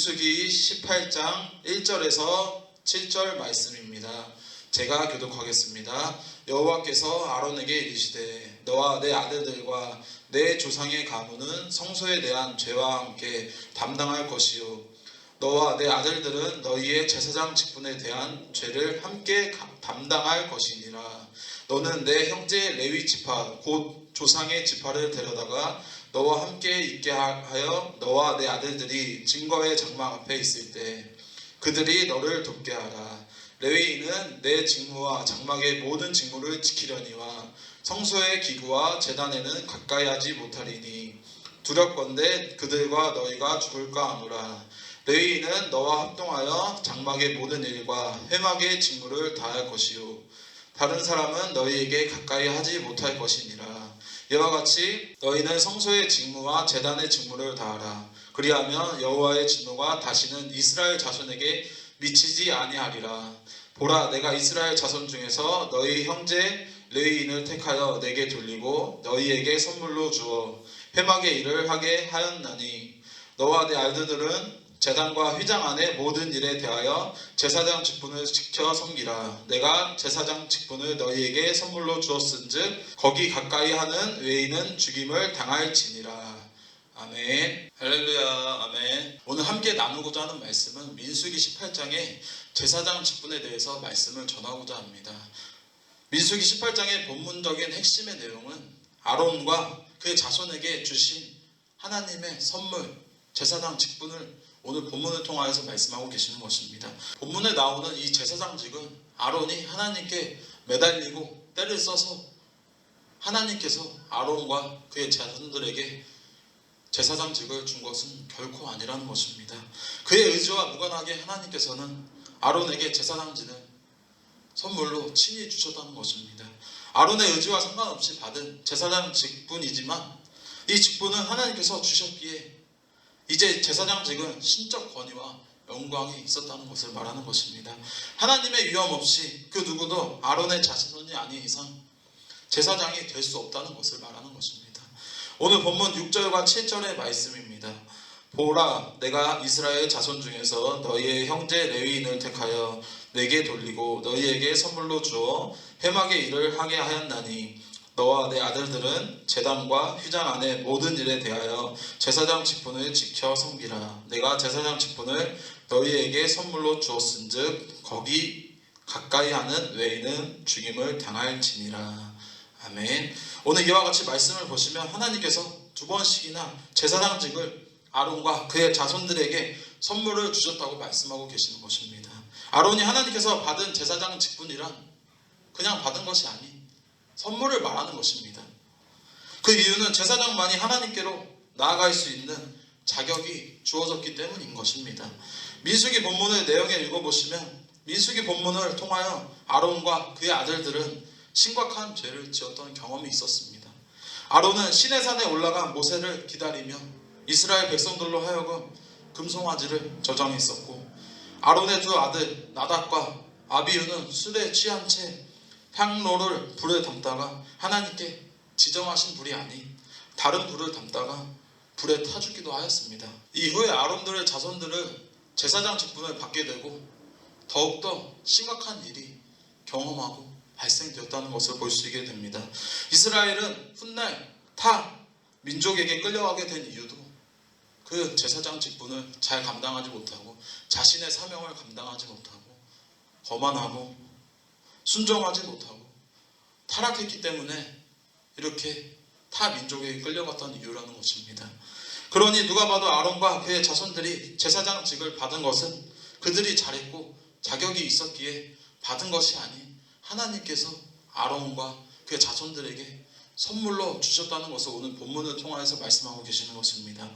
민수기 18장 1절에서 7절 말씀입니다. 제가 교독하겠습니다. 여호와께서 아론에게 이르시되 너와 내 아들들과 내 조상의 가문은 성소에 대한 죄와 함께 담당할 것이요 너와 내 아들들은 너희의 제사장 직분에 대한 죄를 함께 가- 담당할 것이니라 너는 내 형제 레위 지파 곧 조상의 지파를 데려다가 너와 함께 있게 하여 너와 내 아들들이 증거의 장막 앞에 있을 때 그들이 너를 돕게 하라. 레위인은 내 직무와 장막의 모든 직무를 지키려니와 성소의 기구와 재단에는 가까이 하지 못하리니 두렵건대 그들과 너희가 죽을까 하노라. 레위인은 너와 합동하여 장막의 모든 일과 회막의 직무를 다할 것이요 다른 사람은 너희에게 가까이 하지 못할 것이니라. 이와 같이 너희는 성소의 직무와 재단의 직무를 다하라. 그리하면 여호와의 진노가 다시는 이스라엘 자손에게 미치지 아니하리라. 보라, 내가 이스라엘 자손 중에서 너희 형제 레위인을 택하여 내게 돌리고 너희에게 선물로 주어 회막의 일을 하게 하였나니 너와 내 아들들은 재단과 휘장 안의 모든 일에 대하여 제사장 직분을 지켜 섬기라. 내가 제사장 직분을 너희에게 선물로 주었은즉 거기 가까이 하는 외인은 죽임을 당할지니라. 아멘. 할렐루야. 아멘. 오늘 함께 나누고자 하는 말씀은 민수기 18장의 제사장 직분에 대해서 말씀을 전하고자 합니다. 민수기 18장의 본문적인 핵심의 내용은 아론과 그의 자손에게 주신 하나님의 선물, 제사장 직분을 오늘 본문을 통하여서 말씀하고 계시는 것입니다. 본문에 나오는 이 제사장직은 아론이 하나님께 매달리고 때를 써서 하나님께서 아론과 그의 자손들에게 제사장직을 준 것은 결코 아니라는 것입니다. 그의 의지와 무관하게 하나님께서는 아론에게 제사장직을 선물로 친히 주셨다는 것입니다. 아론의 의지와 상관없이 받은 제사장 직분이지만 이 직분은 하나님께서 주셨기에 이제 제사장직은 신적 권위와 영광이 있었다는 것을 말하는 것입니다. 하나님의 위험 없이 그 누구도 아론의 자손이 아닌 이상 제사장이 될 수 없다는 것을 말하는 것입니다. 오늘 본문 6절과 7절의 말씀입니다. 보라 내가 이스라엘 자손 중에서 너희의 형제 레위인을 택하여 내게 돌리고 너희에게 선물로 주어 회막의 일을 하게 하였나니 너와 내 아들들은 제단과 휘장 안의 모든 일에 대하여 제사장 직분을 지켜 섬기라. 내가 제사장 직분을 너희에게 선물로 주었은즉 거기 가까이 하는 외에는 죽임을 당할지니라. 아멘. 오늘 이와 같이 말씀을 보시면 하나님께서 두 번씩이나 제사장직을 아론과 그의 자손들에게 선물을 주셨다고 말씀하고 계시는 것입니다. 아론이 하나님께서 받은 제사장 직분이란 그냥 받은 것이 아닌 선물을 말하는 것입니다. 그 이유는 제사장만이 하나님께로 나아갈 수 있는 자격이 주어졌기 때문인 것입니다. 민수기 본문의 내용을 읽어보시면 민수기 본문을 통하여 아론과 그의 아들들은 심각한 죄를 지었던 경험이 있었습니다. 아론은 시내산에 올라가 모세를 기다리며 이스라엘 백성들로 하여금 금송아지를 저장했었고 아론의 두 아들 나답과 아비유는 술에 취한 채 향로를 불에 담다가 하나님께 지정하신 불이 아닌 다른 불을 담다가 불에 타 죽기도 하였습니다. 이후에 아론들의 자손들은 제사장 직분을 받게 되고 더욱더 심각한 일이 경험하고 발생되었다는 것을 볼 수 있게 됩니다. 이스라엘은 훗날 타 민족에게 끌려가게 된 이유도 그 제사장 직분을 잘 감당하지 못하고 자신의 사명을 감당하지 못하고 거만하고 순종하지 못하고 타락했기 때문에 이렇게 타 민족에게 끌려갔던 이유라는 것입니다. 그러니 누가 봐도 아론과 그의 자손들이 제사장직을 받은 것은 그들이 잘했고 자격이 있었기에 받은 것이 아닌 하나님께서 아론과 그의 자손들에게 선물로 주셨다는 것을 오늘 본문을 통하여서 말씀하고 계시는 것입니다.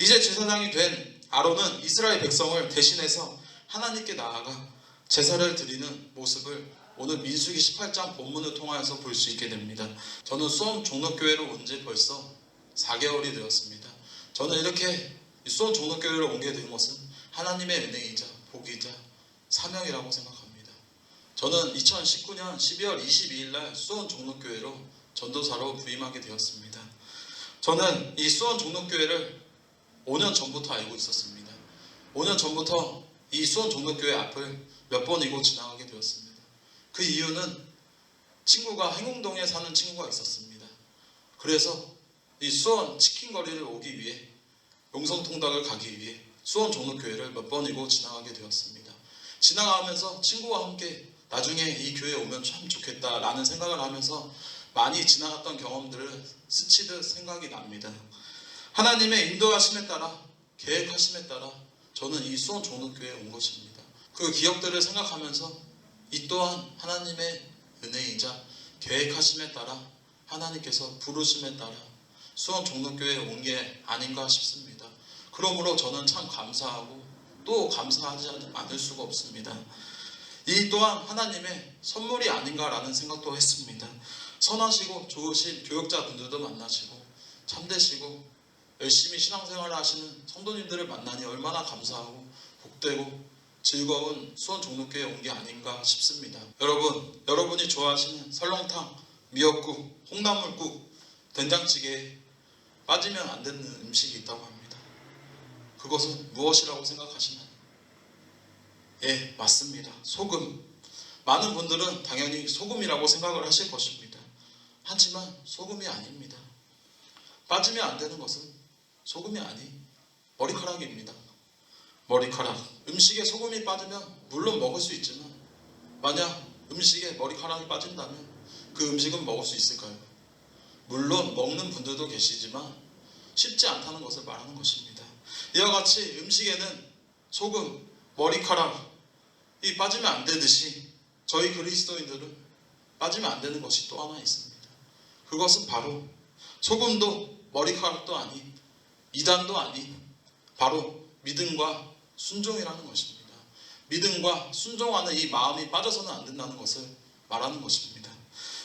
이제 제사장이 된 아론은 이스라엘 백성을 대신해서 하나님께 나아가 제사를 드리는 모습을 오늘 민수기 18장 본문을 통하여서 볼 수 있게 됩니다. 저는 수원 종로교회로 온 지 벌써 4개월이 되었습니다. 저는 이렇게 수원 종로교회를 오게 된 것은 하나님의 은혜이자 복이자 사명이라고 생각합니다. 저는 2019년 12월 22일 날 수원 종로교회로 전도사로 부임하게 되었습니다. 저는 이 수원 종로교회를 5년 전부터 알고 있었습니다. 5년 전부터 이 수원 종로교회 앞을 몇 번이고 지나가게 되었습니다. 그 이유는 친구가 행운동에 사는 친구가 있었습니다. 그래서 이 수원 치킨거리를 오기 위해 용성통닭을 가기 위해 수원 종로교회를 몇 번이고 지나가게 되었습니다. 지나가면서 친구와 함께 나중에 이 교회에 오면 참 좋겠다라는 생각을 하면서 많이 지나갔던 경험들을 스치듯 생각이 납니다. 하나님의 인도하심에 따라 계획하심에 따라 저는 이 수원 종로교회에 온 것입니다. 그 기억들을 생각하면서 이 또한 하나님의 은혜이자 계획하심에 따라 하나님께서 부르심에 따라 수원 종로교회에 온 게 아닌가 싶습니다. 그러므로 저는 참 감사하고 또 감사하지 않을 수가 없습니다. 이 또한 하나님의 선물이 아닌가라는 생각도 했습니다. 선하시고 좋으신 교육자분들도 만나시고 참되시고 열심히 신앙생활을 하시는 성도님들을 만나니 얼마나 감사하고 복되고 즐거운 수원 종로교회에 온 게 아닌가 싶습니다. 여러분, 여러분이 좋아하시는 설렁탕, 미역국, 홍나물국, 된장찌개에 빠지면 안 되는 음식이 있다고 합니다. 그것은 무엇이라고 생각하시나요? 예, 맞습니다. 소금. 많은 분들은 당연히 소금이라고 생각을 하실 것입니다. 하지만 소금이 아닙니다. 빠지면 안 되는 것은 소금이 아니 머리카락입니다. 머리카락. 음식에 소금이 빠지면 물론 먹을 수 있지만 만약 음식에 머리카락이 빠진다면 그 음식은 먹을 수 있을까요? 물론 먹는 분들도 계시지만 쉽지 않다는 것을 말하는 것입니다. 이와 같이 음식에는 소금, 머리카락이 빠지면 안 되듯이 저희 그리스도인들은 빠지면 안 되는 것이 또 하나 있습니다. 그것은 바로 소금도 머리카락도 아닌 이단도 아닌 바로 믿음과 순종이라는 것입니다. 믿음과 순종하는 이 마음이 빠져서는 안 된다는 것을 말하는 것입니다.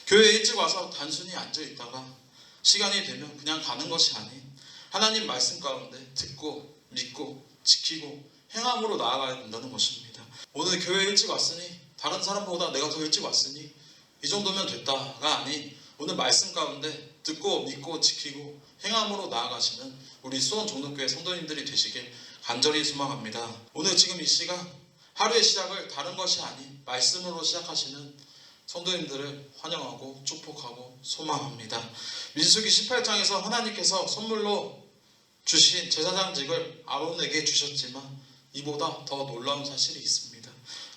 교회에 일찍 와서 단순히 앉아 있다가 시간이 되면 그냥 가는 것이 아닌 하나님 말씀 가운데 듣고 믿고 지키고 행함으로 나아가야 된다는 것입니다. 오늘 교회 일찍 왔으니 다른 사람보다 내가 더 일찍 왔으니 이 정도면 됐다가 아닌 오늘 말씀 가운데 듣고 믿고 지키고 행함으로 나아가시는 우리 수원 종로교회 성도님들이 되시길 간절히 소망합니다. 오늘 지금 이 시간 하루의 시작을 다른 것이 아닌 말씀으로 시작하시는 성도님들을 환영하고 축복하고 소망합니다. 민수기 18장에서 하나님께서 선물로 주신 제사장직을 아론에게 주셨지만 이보다 더 놀라운 사실이 있습니다.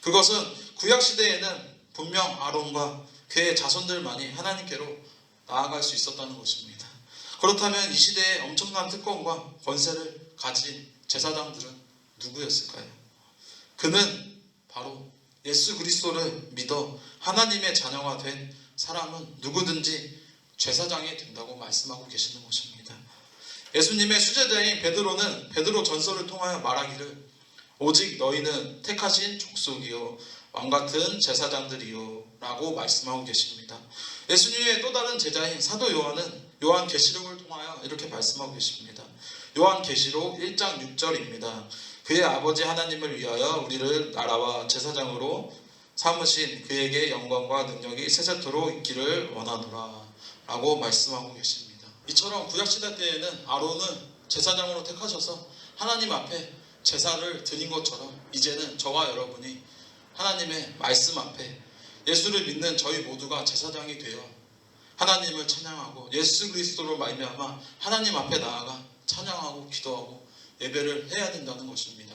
그것은 구약 시대에는 분명 아론과 그의 자손들만이 하나님께로 나아갈 수 있었다는 것입니다. 그렇다면 이 시대에 엄청난 특권과 권세를 가진 제사장들은 누구였을까요? 그는 바로 예수 그리스도를 믿어 하나님의 자녀가 된 사람은 누구든지 제사장이 된다고 말씀하고 계시는 것입니다. 예수님의 수제자인 베드로는 베드로 전설을 통하여 말하기를 오직 너희는 택하신 족속이요 왕 같은 제사장들이요 라고 말씀하고 계십니다. 예수님의 또 다른 제자인 사도 요한은 요한 계시록을 통하여 이렇게 말씀하고 계십니다. 요한 계시록 1장 6절입니다. 그의 아버지 하나님을 위하여 우리를 나라와 제사장으로 삼으신 그에게 영광과 능력이 세세토록 있기를 원하노라 라고 말씀하고 계십니다. 이처럼 구약시대 때에는 아론을 제사장으로 택하셔서 하나님 앞에 제사를 드린 것처럼 이제는 저와 여러분이 하나님의 말씀 앞에 예수를 믿는 저희 모두가 제사장이 되어 하나님을 찬양하고 예수 그리스도로 말미암아 하나님 앞에 나아가 찬양하고 기도하고 예배를 해야 된다는 것입니다.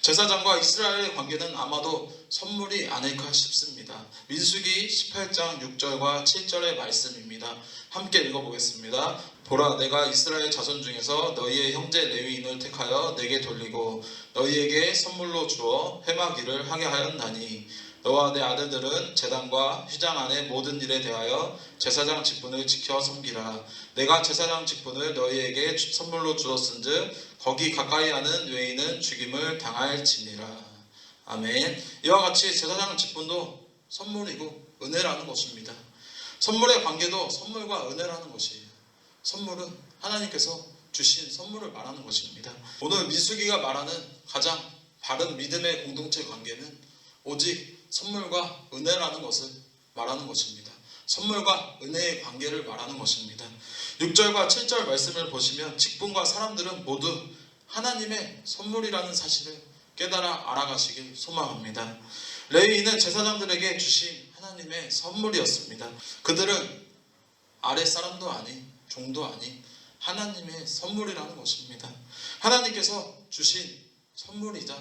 제사장과 이스라엘의 관계는 아마도 선물이 아닐까 싶습니다. 민수기 18장 6절과 7절의 말씀입니다. 함께 읽어보겠습니다. 보라 내가 이스라엘 자손 중에서 너희의 형제 레위인을 택하여 내게 돌리고 너희에게 선물로 주어 해마기를 하게 하였나니 너와 내 아들들은 제단과 휘장 안의 모든 일에 대하여 제사장 직분을 지켜 섬기라. 내가 제사장 직분을 너희에게 주- 선물로 주었은즉 거기 가까이 하는 외인은 죽임을 당할지니라. 아멘. 이와 같이 제사장 직분도 선물이고 은혜라는 것입니다. 선물의 관계도 선물과 은혜라는 것이에요. 선물은 하나님께서 주신 선물을 말하는 것입니다. 오늘 민수기가 말하는 가장 바른 믿음의 공동체 관계는 오직 선물과 은혜라는 것을 말하는 것입니다. 선물과 은혜의 관계를 말하는 것입니다. 6절과 7절 말씀을 보시면 직분과 사람들은 모두 하나님의 선물이라는 사실을 깨달아 알아가시길 소망합니다. 레위인은 제사장들에게 주신 하나님의 선물이었습니다. 그들은 아랫 사람도 아닌 종도 아닌 하나님의 선물이라는 것입니다. 하나님께서 주신 선물이자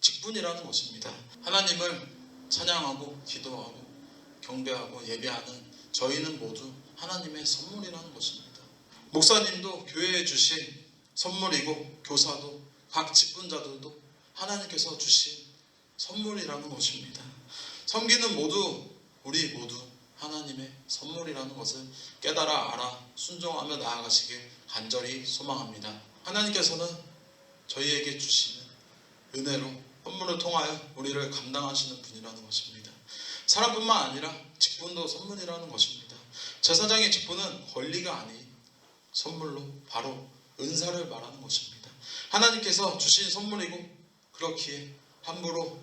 직분이라는 것입니다. 하나님을 찬양하고 기도하고 경배하고 예배하는 저희는 모두 하나님의 선물이라는 것입니다. 목사님도 교회에 주신 선물이고 교사도 각 직분자들도 하나님께서 주신 선물이라는 것입니다. 섬기는 모두 우리 모두 하나님의 선물이라는 것을 깨달아 알아 순종하며 나아가시길 간절히 소망합니다. 하나님께서는 저희에게 주시는 은혜로 선물을 통하여 우리를 감당하시는 분이라는 것입니다. 사람뿐만 아니라 직분도 선물이라는 것입니다. 제사장의 직분은 권리가 아닌 선물로 바로 은사를 말하는 것입니다. 하나님께서 주신 선물이고 그렇기에 함부로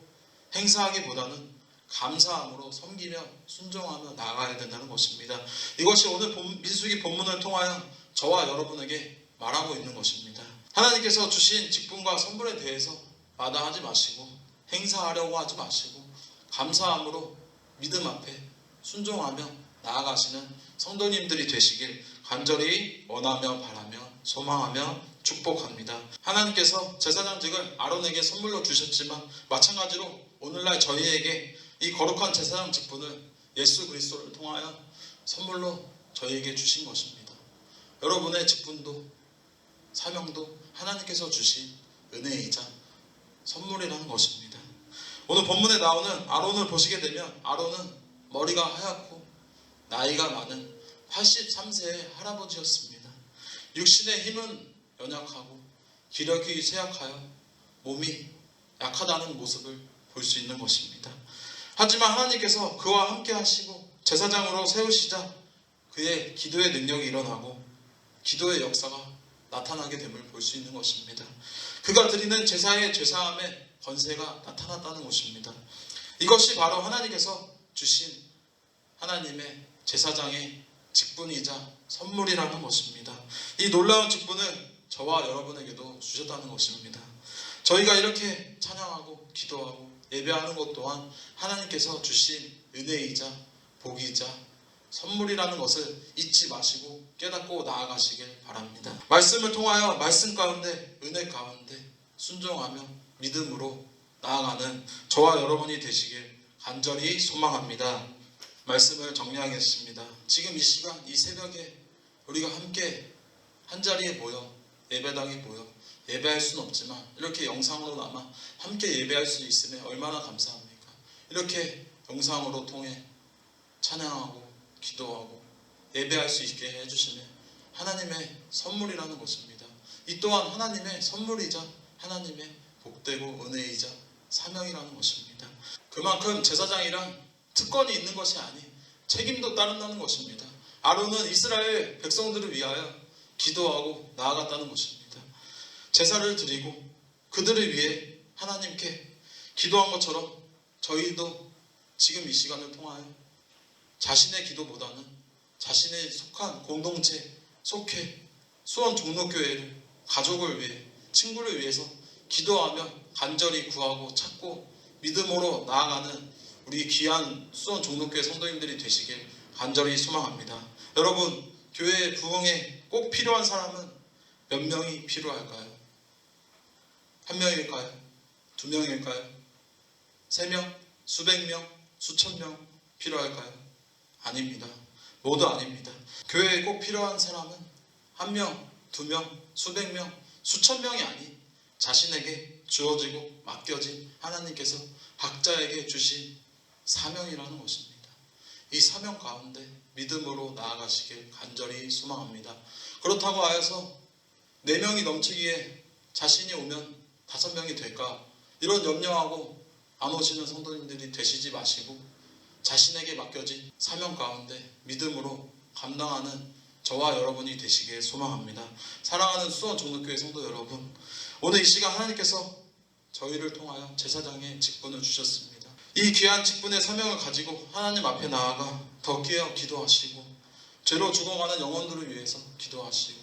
행사하기보다는 감사함으로 섬기며 순종하며 나아가야 된다는 것입니다. 이것이 오늘 본- 민수기 본문을 통하여 저와 여러분에게 말하고 있는 것입니다. 하나님께서 주신 직분과 선물에 대해서 마다하지 마시고 행사하려고 하지 마시고 감사함으로 믿음 앞에 순종하며 나아가시는 성도님들이 되시길 간절히 원하며 바라며 소망하며 축복합니다. 하나님께서 제사장직을 아론에게 선물로 주셨지만 마찬가지로 오늘날 저희에게 이 거룩한 제사장 직분을 예수 그리스도를 통하여 선물로 저희에게 주신 것입니다. 여러분의 직분도 사명도 하나님께서 주신 은혜이자 선물이라는 것입니다. 오늘 본문에 나오는 아론을 보시게 되면 아론은 머리가 하얗고 나이가 많은 83세의 할아버지였습니다. 육신의 힘은 연약하고 기력이 쇠약하여 몸이 약하다는 모습을 볼 수 있는 것입니다. 하지만 하나님께서 그와 함께 하시고 제사장으로 세우시자 그의 기도의 능력이 일어나고 기도의 역사가 나타나게 됨을 볼 수 있는 것입니다. 그가 드리는 제사의 죄사함의 권세가 나타났다는 것입니다. 이것이 바로 하나님께서 주신 하나님의 제사장의 직분이자 선물이라는 것입니다. 이 놀라운 직분을 저와 여러분에게도 주셨다는 것입니다. 저희가 이렇게 찬양하고 기도하고 예배하는 것 또한 하나님께서 주신 은혜이자 복이자 선물이라는 것을 잊지 마시고 깨닫고 나아가시길 바랍니다. 말씀을 통하여 말씀 가운데 은혜 가운데 순종하며 믿음으로 나아가는 저와 여러분이 되시길 간절히 소망합니다. 말씀을 정리하겠습니다. 지금 이 시간 이 새벽에 우리가 함께 한 자리에 모여 예배당에 모여 예배할 수는 없지만 이렇게 영상으로나마 함께 예배할 수 있음에 얼마나 감사합니까? 이렇게 영상으로 통해 찬양하고 기도하고 예배할 수 있게 해주시면 하나님의 선물이라는 것입니다. 이 또한 하나님의 선물이자 하나님의 복되고 은혜이자 사명이라는 것입니다. 그만큼 제사장이란 특권이 있는 것이 아닌 책임도 따른다는 것입니다. 아론은 이스라엘 백성들을 위하여 기도하고 나아갔다는 것입니다. 제사를 드리고 그들을 위해 하나님께 기도한 것처럼 저희도 지금 이 시간을 통하여 자신의 기도보다는 자신의 속한 공동체, 속해 수원 종로교회를 가족을 위해 친구를 위해서 기도하며 간절히 구하고 찾고 믿음으로 나아가는 우리 귀한 수원 종로교회 성도님들이 되시길 간절히 소망합니다. 여러분 교회 부흥에 꼭 필요한 사람은 몇 명이 필요할까요? 한 명일까요? 두 명일까요? 세 명? 수백 명? 수천 명 필요할까요? 아닙니다. 모두 아닙니다. 교회에 꼭 필요한 사람은 한 명, 두 명, 수백 명, 수천 명이 아닌 자신에게 주어지고 맡겨진 하나님께서 각자에게 주신 사명이라는 것입니다. 이 사명 가운데 믿음으로 나아가시길 간절히 소망합니다. 그렇다고 하여서 네 명이 넘치기에 자신이 오면 다섯 명이 될까 이런 염려하고 안 오시는 성도님들이 되시지 마시고 자신에게 맡겨진 사명 가운데 믿음으로 감당하는 저와 여러분이 되시길 소망합니다. 사랑하는 수원 종로교회 성도 여러분, 오늘 이 시간 하나님께서 저희를 통하여 제사장의 직분을 주셨습니다. 이 귀한 직분의 사명을 가지고 하나님 앞에 나아가 더 깨어 기도하시고 죄로 죽어가는 영혼들을 위해서 기도하시고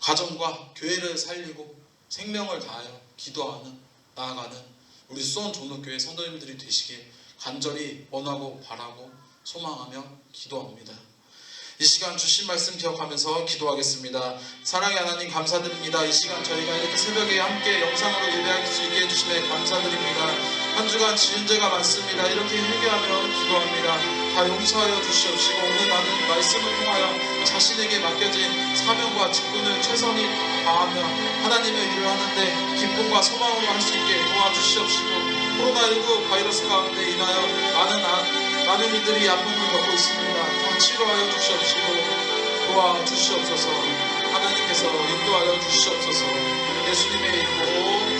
가정과 교회를 살리고 생명을 다하여 기도하는 나아가는 우리 수원 종로교회 성도님들이 되시길 간절히 원하고 바라고 소망하며 기도합니다. 이 시간 주신 말씀 기억하면서 기도하겠습니다. 사랑의 하나님 감사드립니다. 이 시간 저희가 이렇게 새벽에 함께 영상으로 예배할 수 있게 해주심에 감사드립니다. 한 주간 지은 죄가 많습니다. 이렇게 회개하며 기도합니다. 다 용서하여 주시옵시고 오늘 나는 말씀을 통하여 자신에게 맡겨진 사명과 직분을 최선히 다하며 하나님의 일을 하는데 기쁨과 소망으로 할 수 있게 도와주시옵시고 코로나19 바이러스 가운데 인하여 많은 아, 많은 이들이 아픔을 겪고 있습니다. 다 치료하여 주시옵시고 도와주시옵소서 하나님께서 인도하여 주시옵소서 예수님의 이름으로.